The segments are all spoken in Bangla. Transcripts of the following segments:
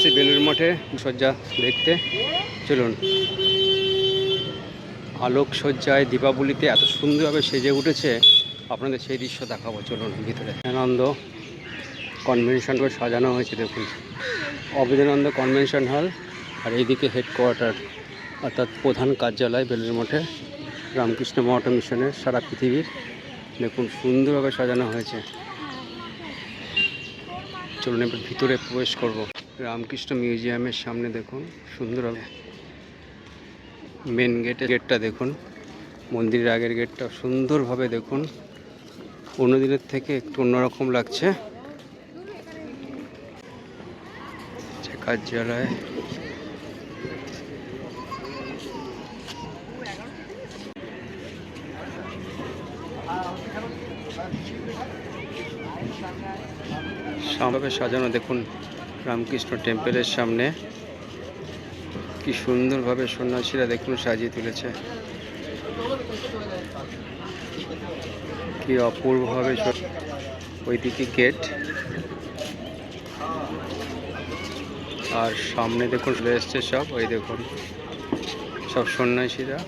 এসছি বেলুর মঠে সজ্জা দেখতে। চলুন। আলোক সজ্জায় দীপাবলিতে এত সুন্দরভাবে সেজে উঠেছে, আপনাদের সেই দৃশ্য দেখাবো। চলুন, ভিতরে। আনন্দ কনভেনশন হল সাজানো হয়েছে, দেখুন। অবেদানন্দ কনভেনশন হল, আর এইদিকে হেডকোয়ার্টার অর্থাৎ প্রধান কার্যালয় বেলুর মঠে। রামকৃষ্ণ মঠ মিশনের সারা পৃথিবীর, দেখুন, সুন্দরভাবে সাজানো হয়েছে। চলুন, এবার ভিতরে প্রবেশ করব। রামকৃষ্ণ মিউজিয়ামের সামনে দেখুন সুন্দরভাবে মেন গেটের গেটটা দেখুন, মন্দিরের আগের গেটটা সুন্দরভাবে দেখুন। দিনের থেকে একটু অন্যরকম লাগছে। কার্যালয়। সাজানো দেখুন। রামকৃষ্ণ টেম্পলের সামনে। কি সুন্দরভাবে সন্ন্যাসীরা দেখুন, সাজিয়ে তুলেছে। কি অপূর্বভাবে ওইদিকে গেট আর সামনে দেখুন, চলে এসছে সব। ওই দেখুন, সব সন্ন্যাসীরা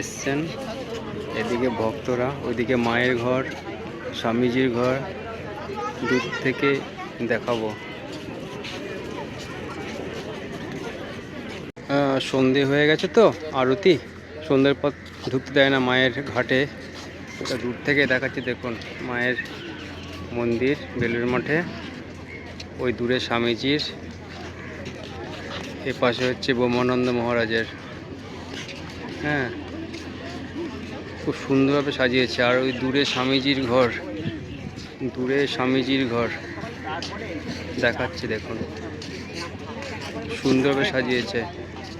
এসছেন। এদিকে ভক্তরা, ওইদিকে মায়ের ঘর, স্বামীজির ঘর। দূর থেকে দেখাবো। সন্ধে হয়ে গেছে তো, আরতি। সন্ধ্যের পর ঢুকতে দেয় না মায়ের ঘাটে। ওটা দূর থেকে দেখাচ্ছি, দেখুন, মায়ের মন্দির বেলুর মঠে। ওই দূরে স্বামীজির। এ পাশে হচ্ছে বোমানন্দ মহারাজের। হ্যাঁ খুব সুন্দরভাবে সাজিয়েছে। আর ওই দূরে স্বামীজির ঘর, দূরে স্বামীজির ঘর। দেখাচ্ছে, দেখুন। সুন্দরভাবে সাজিয়েছে।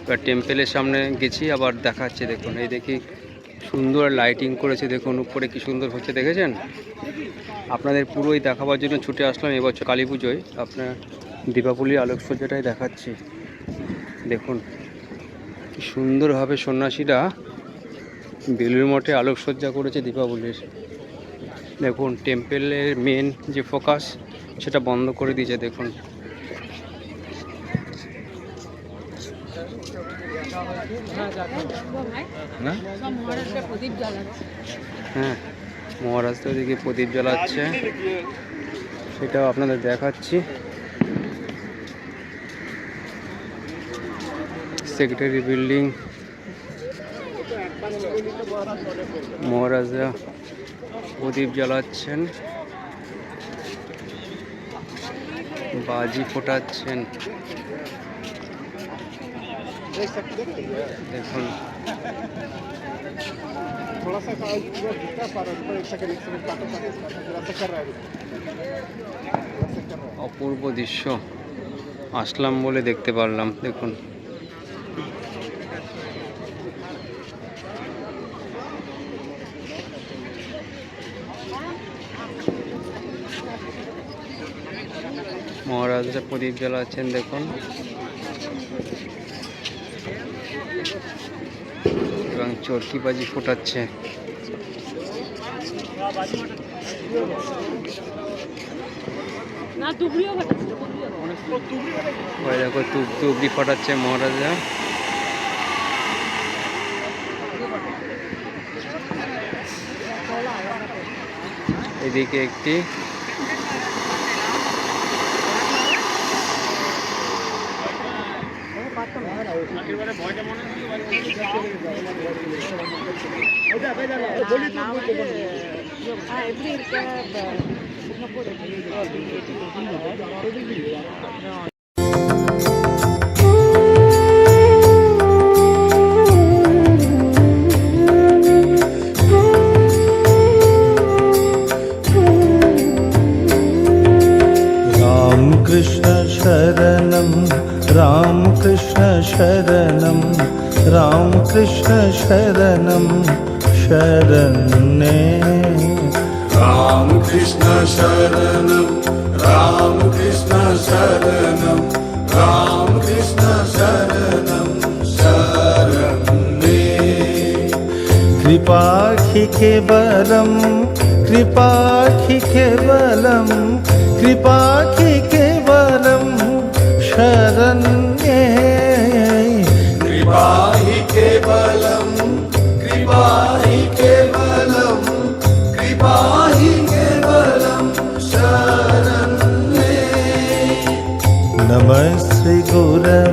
এবার টেম্পেলের সামনে গেছি, আবার দেখাচ্ছে, দেখুন। এই দেখি সুন্দর লাইটিং করেছে, দেখুন, উপরে কি সুন্দর হচ্ছে, দেখেছেন? আপনাদের পুরোই দেখাবার জন্য ছুটে আসলাম এবছর কালী পুজোয়। আপনার দীপাবলির আলোকসজ্জাটাই দেখাচ্ছি। দেখুন, কি সুন্দরভাবে সন্ন্যাসীরা বেলুর মঠে আলোকসজ্জা করেছে দীপাবলির। দেখুন, টেম্পেলের মেন যে ফোকাস সেটা বন্ধ করে দিয়েছে দেখুন। হ্যাঁ মহারাজ তো ওদিকে প্রদীপ জ্বালাচ্ছে। সেটাও আপনাদের দেখাচ্ছি। সেক্রেটারি বিল্ডিং মহারাজরা প্রদীপ জ্বালাচ্ছেন। जरा सा कर रहा है অপূর্ব দৃশ্য আসলাম বলে দেখতে পারলাম দেখুন মহারাজরা প্রদীপ জ্বালাচ্ছেন দেখুন। এবং চরকিবাজি ফোটাচ্ছে। না টুকরিও ফাটাচ্ছে দেখো তুপ তুবড়ি ফাটাচ্ছে মহারাজা। এদিকে একটি எப்படி இருக்க राम कृष्ण शरणं राम कृष्ण शरणं। राम कृष्ण शरणं शरण्ये रामकृष्ण शरणं रामकृष्ण शरणं रामकृष्ण शरणं शरण्ये कृपाखि केवलं कृपाखि केवलं कृपाखि केवलं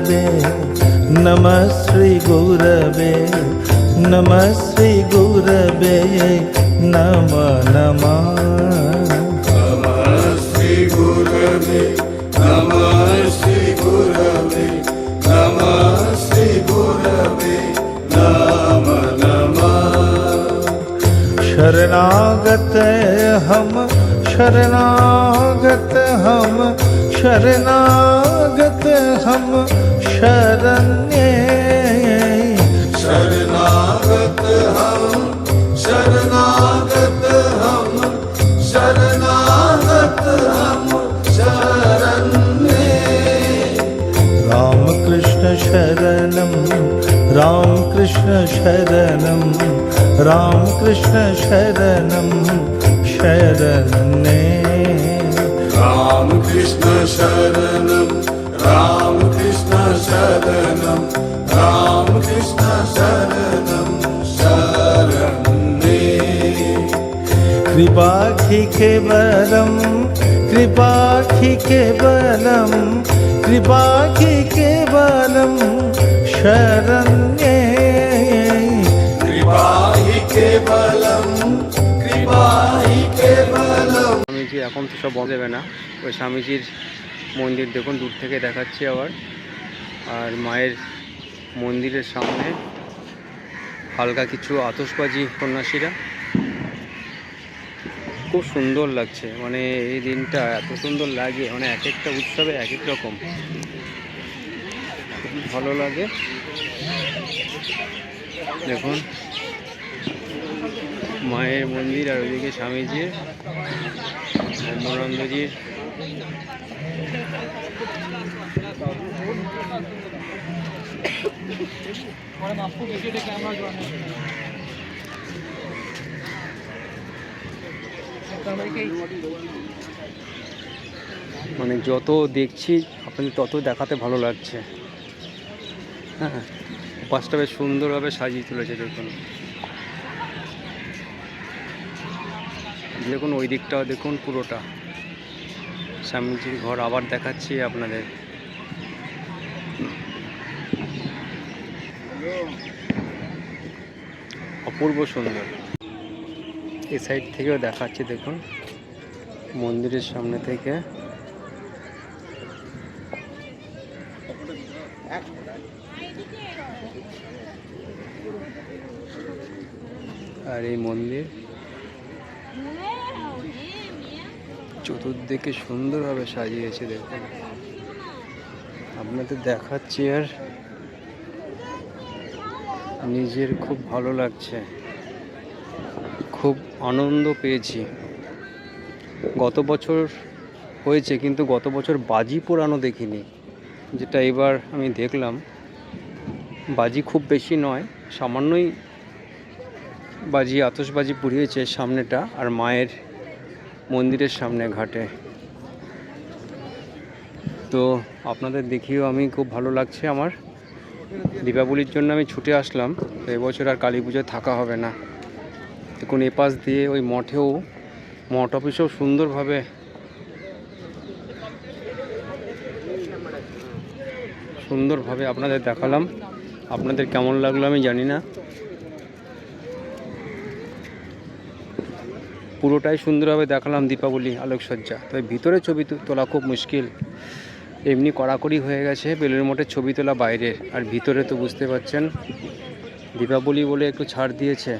गुरवे। नम श्री गुरवे, नम श्री गुरवे। नम श्री श्री नम। शरणागत हम शरणागत हम शरणा शरणं राम कृष्ण शरणने राम कृष्ण रामकृष्ण शरणं रामकृष्ण शरणं शरणे कृपाखिके के बलम बलं कृपाखिके बलम शरण्ये। স্বামীজি এখন তো সব বন্ধ দেবে না, ওই স্বামীজির মন্দির দেখুন, দূর থেকে দেখাচ্ছি আবার। আর মায়ের মন্দিরের সামনে হালকা কিছু আতশবাজি সন্ন্যাসীরা খুব সুন্দর লাগছে মানে এই দিনটা এত সুন্দর লাগে মানে এক একটা উৎসবে এক এক রকম। ভালো লাগে। দেখুন মায়ের মন্দির আর ওইদিকে স্বামীজির ব্রহ্মানন্দজির মানে যত দেখছি, আপনাদের তত দেখাতে ভালো লাগছে। হ্যাঁ পাঁচটা বেশ সুন্দরভাবে সাজিয়ে তুলেছে দেখুন। দেখুন, ওই দিকটাও দেখুন পুরোটা। স্বামীজির ঘর আবার দেখাচ্ছি আপনাদের। অপূর্ব সুন্দর। এই সাইড থেকেও দেখাচ্ছি, দেখুন। মন্দিরের সামনে থেকে। আর এই মন্দির। চতুর্দিকে সুন্দরভাবে সাজিয়েছে দেখুন। আপনাদের দেখাচ্ছি আর নিজের খুব ভালো লাগছে। খুব আনন্দ পেয়েছি। গত বছর হয়েছে, কিন্তু গত বছর বাজি পোড়ানো দেখিনি, যেটা এবার আমি দেখলাম। বাজি খুব বেশি নয়, সামান্যই বাজি, আতশবাজি পুড়িয়েছে সামনেটা, আর মায়ের মন্দিরের সামনে ঘাটে। তো আপনাদের দেখিও আমি খুব ভালো লাগছে আমার। দীপাবলির জন্য আমি ছুটে আসলাম। তো এবছর আর কালী পুজোয় থাকা হবে না। দেখুন এ পাশ দিয়ে ওই মঠেও, মঠ অফিসেও সুন্দরভাবে সুন্দরভাবে আপনাদের দেখালাম। আপনাদের কেমন লাগল আমি জানি না। পুরোটাই সুন্দরভাবে দেখালাম দীপাবলি, আলোকসজ্জা। তবে ভিতরে ছবি তোলা খুব মুশকিল। এমনি কড়াকড়ি হয়ে গেছে বেলুর মঠের ছবি তোলা বাইরে। আর ভিতরে তো বুঝতে পারছেন, দীপাবলি বলে একটু ছাড় দিয়েছে।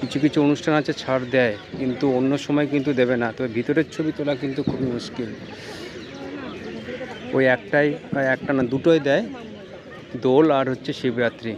কিছু কিছু অনুষ্ঠান আছে ছাড় দেয়, কিন্তু অন্য সময় কিন্তু দেবে না। তবে ভিতরের ছবি তোলা কিন্তু খুবই মুশকিল। ওই একটাই একটা না, দুটোই দেয়। দোল আর হচ্ছে শিবরাত্রি।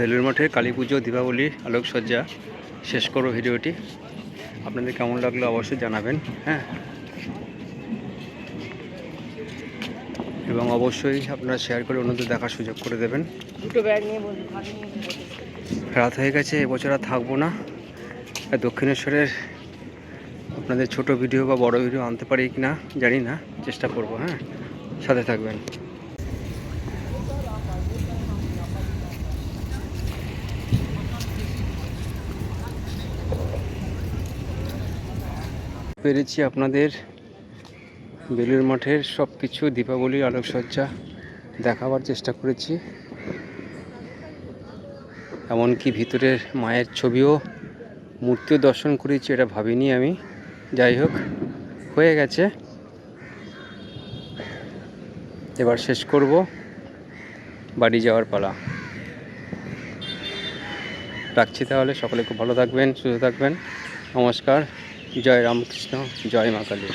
বেলুর মঠের কালী পুজো দীপাবলি আলোকসজ্জা শেষ করো ভিডিওটি। আপনাদের কেমন লাগল অবশ্যই জানাবেন হ্যাঁ? এবং অবশ্যই আপনারা শেয়ার করে অন্যদের দেখার সুযোগ করে দেবেন। দুটো ব্যাগ নিয়ে রাত হয়ে গেছে এবছর আর থাকব না। দক্ষিণেশ্বরের আপনাদের ছোট ভিডিও বা বড় ভিডিও আনতে পারি কি না জানি না চেষ্টা করব হ্যাঁ? সাথে থাকবেন। পেরেছি আপনাদের বেলুর মঠের সব কিছু দীপাবলির আলোকসজ্জা দেখাবার চেষ্টা করেছি। এমনকি ভিতরের মায়ের ছবিও মূর্তিও দর্শন করেছি, এটা ভাবিনি আমি। যাই হোক, হয়ে গেছে। এবার শেষ করব বাড়ি যাওয়ার পালা। রাখছি তাহলে, সকলে খুব ভালো থাকবেন, সুস্থ থাকবেন। নমস্কার। জয় রামকৃষ্ণ জয় মা কালী।